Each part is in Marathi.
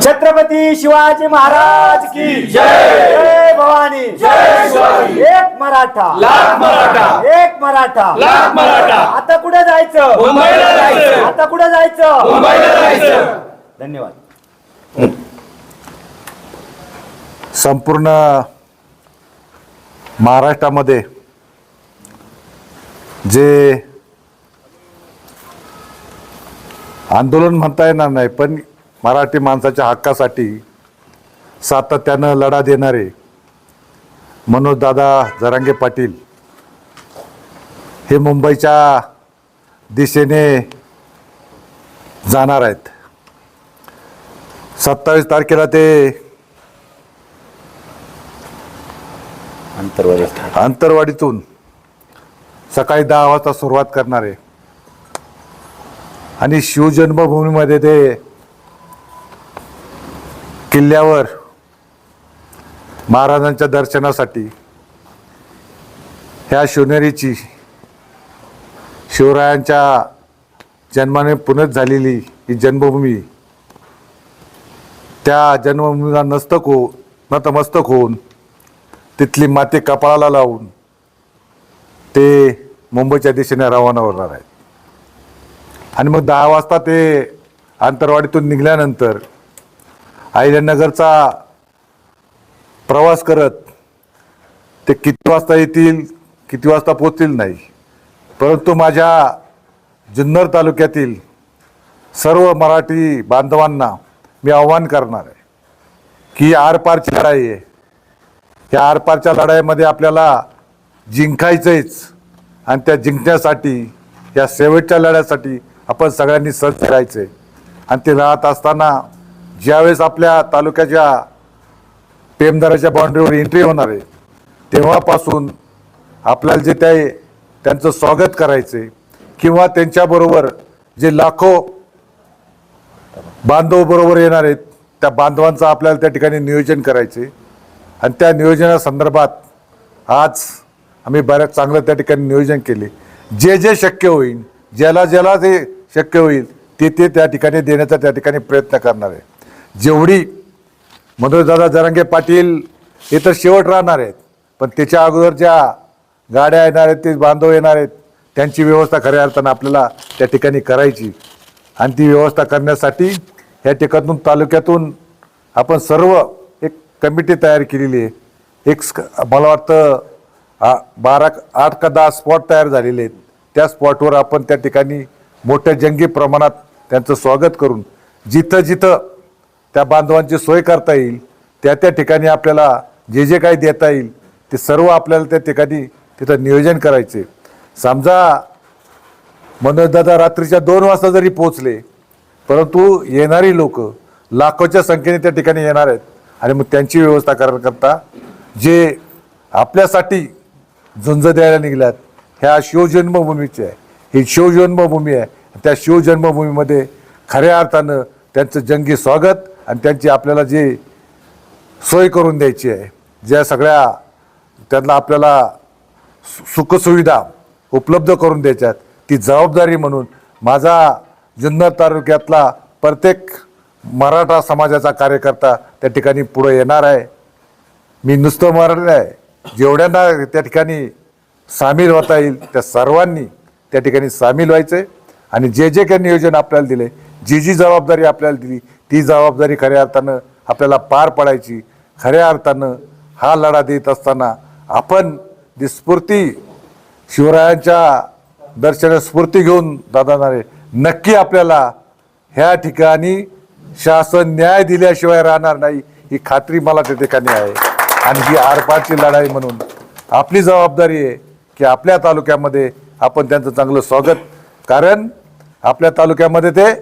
छत्रपती शिवाजी महाराज की जय! भवानी! जय शिवाजी. एक मराठा! लाख मराठा! एक मराठा! लाख मराठा! आता कुठे जायचं? मुंबईला जायचं. आता कुठे जायचं? मुंबईला जायचं! धन्यवाद. संपूर्ण महाराष्ट्रामध्ये जे आंदोलन म्हणता येणार नाही पण मराठी माणसाच्या हक्कासाठी सातत्यानं लढा देणारे मनोजदादा जरांगे पाटील हे मुंबईच्या दिशेने जाणार आहेत. सत्तावीस तारखेला ते अंतरवाडीतून सकाळी दहा वाजता सुरुवात करणार. आहे आणि शिवजन्मभूमीमध्ये ते किल्ल्यावर महाराजांच्या दर्शनासाठी ह्या शिवनेरीची शिवरायांच्या जन्माने पुनत झालेली ही जन्मभूमी त्या जन्मभूमीला नस्तक हो नतमस्तक होऊन तिथली माती कपाळाला लावून ते मुंबईच्या दिशेने रवाना होणार आहेत. आणि मग दहा वाजता ते आंतरवाडीतून निघाल्यानंतर अहिल्यानगरचा प्रवास करत ते किती वाजता येतील किती वाजता पोचतील नाही. परंतु माझ्या जुन्नर तालुक्यातील सर्व मराठी बांधवांना मी आव्हान करणार आहे की आरपारची लढाई आहे. या आरपारच्या लढाईमध्ये आपल्याला जिंकायचंच आणि त्या जिंकण्यासाठी या शेवटच्या लढ्यासाठी आपण सगळ्यांनी सज्ज आहे आणि ते राहत असताना ज्यावेळेस आपल्या तालुक्याच्या पेमदाराच्या बाउंड्रीवर एंट्री होणार आहे तेव्हापासून आपल्याला जे ते त्यांचं स्वागत करायचे किंवा त्यांच्याबरोबर जे लाखो बांधव बरोबर येणार आहेत त्या बांधवांचं आपल्याला त्या ठिकाणी नियोजन करायचे आणि त्या नियोजनासंदर्भात आज आम्ही बऱ्याच चांगलं त्या ठिकाणी नियोजन केले जे जे शक्य होईल ज्याला ज्याला ते शक्य होईल ते ते त्या ठिकाणी देण्याचा त्या ठिकाणी प्रयत्न करणार आहे. जेवढी मनोजदादा जरांगे पाटील हे तर शेवट राहणार आहेत. पण त्याच्या अगोदर ज्या गाड्या येणार आहेत ते बांधव येणार आहेत त्यांची व्यवस्था खऱ्या अर्थानं आपल्याला त्या ठिकाणी करायची. आणि ती व्यवस्था करण्यासाठी या ठिकाणून तालुक्यातून आपण सर्व एक कमिटी तयार केलेली आहे. एक स्क- मला वाटतं आ- बारा आठ का दहा स्पॉट तयार झालेले आहेत. त्या स्पॉटवर आपण त्या ठिकाणी मोठ्या जंगी प्रमाणात त्यांचं स्वागत करून जिथं जिथं त्या बांधवांची सोय करता येईल. त्या त्या ठिकाणी आपल्याला जे जे काही देता येईल ते सर्व आपल्याला त्या ठिकाणी तिथं नियोजन करायचे. समजा मनोजदादा रात्रीच्या दोन वाजता जरी पोचले परंतु येणारी लोक लाखोच्या संख्येने त्या ठिकाणी येणार आहेत आणि मग त्यांची व्यवस्था करण्याकरता जे आपल्यासाठी झुंज द्यायला निघल्यात ह्या शिवजन्मभूमीची आहे. ही शिवजन्मभूमी आहे. त्या शिवजन्मभूमीमध्ये खऱ्या अर्थानं त्यांचं जंगी स्वागत आणि त्यांची आपल्याला जी सोय करून द्यायची आहे ज्या सगळ्या त्यांना आपल्याला सु- सुखसुविधा उपलब्ध करून द्यायच्यात ती जबाबदारी म्हणून माझा जुन्नर तालुक्यातला प्रत्येक मराठा समाजाचा कार्यकर्ता त्या ठिकाणी पुढे येणार आहे. मी नुसतं मराठी आहे जेवढ्यांना त्या ठिकाणी सामील होता येईल त्या सर्वांनी त्या ठिकाणी सामील व्हायचे आणि जे जे काही नियोजन आपल्याला दिले जी जी जबाबदारी आपल्याला दिली ती जबाबदारी खऱ्या अर्थानं आपल्याला पार पडायची. खऱ्या अर्थानं हा लढा देत असताना आपण जी स्फूर्ती शिवरायांच्या दर्शना स्फूर्ती घेऊन दादानारे नक्की आपल्याला ह्या ठिकाणी शासन न्याय दिल्याशिवाय राहणार नाही ही खात्री मला त्या ठिकाणी आहे. आणि ही आरपारची लढाई म्हणून आपली जबाबदारी आहे की आपल्या तालुक्यामध्ये आपण त्यांचं चांगलं स्वागत. कारण आपल्या तालुक्यामध्ये ते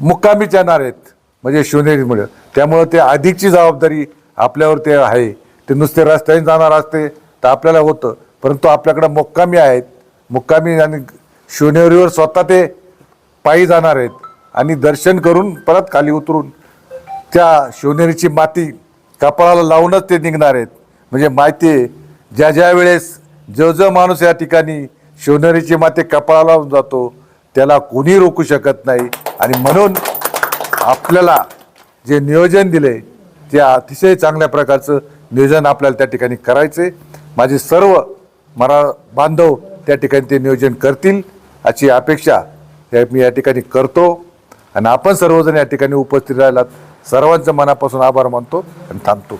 मुक्कामीच येणार आहेत. म्हणजे शिवनेरीमुळे. त्यामुळं ते अधिकची जबाबदारी आपल्यावर ते आहे. ते नुसते रस्त्याने जाणार असते तर आपल्याला होतं. परंतु आपल्याकडं मुक्कामी आहेत. मुक्कामी आणि शिवनेरीवर स्वतः ते पायी जाणार आहेत. आणि दर्शन करून परत खाली उतरून त्या शिवनेरीची माती कपाळाला लावूनच ते निघणार आहेत. म्हणजे माहिती आहे. ज्या ज्या वेळेस जो जो माणूस या ठिकाणी शिवनेरीची माती कपाळाला जातो त्याला कोणी रोखू शकत नाही. आणि म्हणून आपल्याला जे नियोजन दिले ते अतिशय चांगल्या प्रकारचं नियोजन आपल्याला त्या ठिकाणी करायचे माझे सर्व मरा बांधव त्या ठिकाणी ते नियोजन करतील अशी अपेक्षा मी या ठिकाणी करतो. आणि आपण सर्वजण या ठिकाणी उपस्थित राहिलात सर्वांचं मनापासून आभार मानतो आणि थांबतो.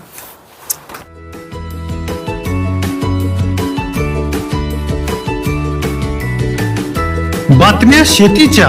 बातम्या शेतीच्या.